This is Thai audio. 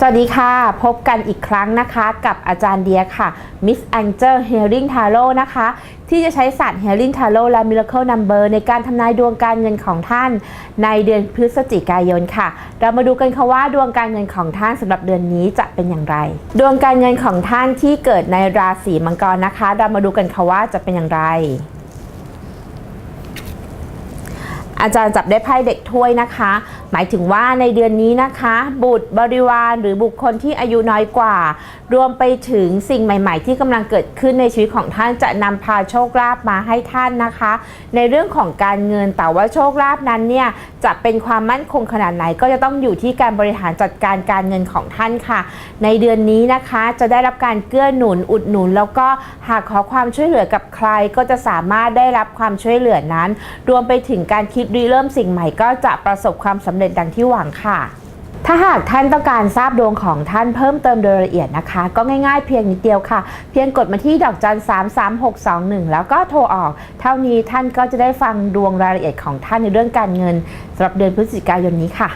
สวัสดีค่ะ พบกันอีกครั้งนะคะกับอาจารย์เดียค่ะ Miss Angel Healing Tarot นะคะ ที่จะใช้ศาสตร์ Healing Tarot และ Miracle Number ในการทำนายดวงการเงินของท่าน ในเดือนพฤศจิกายนค่ะ เรามาดูกันค่ะว่าดวงการเงินของท่านสำหรับเดือนนี้จะเป็นอย่างไร ดวงการเงินของท่านที่เกิดในราศีมังกรนะคะ เรามาดูกันค่ะว่าจะเป็นอย่างไร อาจารย์จับได้ไพ่เด็กถ้วยนะคะ หมายถึงว่าในเดือนนี้นะคะ บุตรบริวารหรือบุคคลที่อายุน้อยกว่า รวมไปถึงสิ่งใหม่ ๆ ที่กำลังเกิดขึ้นในชีวิตของท่านจะนำพาโชคลาภมาให้ท่านนะคะ ในเรื่องของการเงินแต่ว่าโชคลาภนั้นเนี่ยจะเป็นความมั่นคงขนาดไหนก็จะต้องอยู่ที่การบริหารจัดการการเงินของท่านค่ะ ในเดือนนี้นะคะจะได้รับการเกื้อหนุนอุดหนุน แล้วก็หากขอความช่วยเหลือกับใครก็จะสามารถได้รับความช่วยเหลือนั้น รวมไปถึงการคิดริเริ่มสิ่งใหม่ก็จะประสบความสำเร็จดังที่หวังค่ะ ถ้าหากท่านต้องการทราบดวงของท่านเพิ่มเติมโดยละเอียดนะคะ ก็ง่ายๆเพียงนิดเดียวค่ะ เพียงกดมาที่ดอกจัน 3 3 6 2 1 แล้วก็โทรออก เท่านี้ท่านก็จะได้ฟังดวงรายละเอียดของท่านในเรื่องการเงินสำหรับเดือนพฤศจิกายนนี้ค่ะ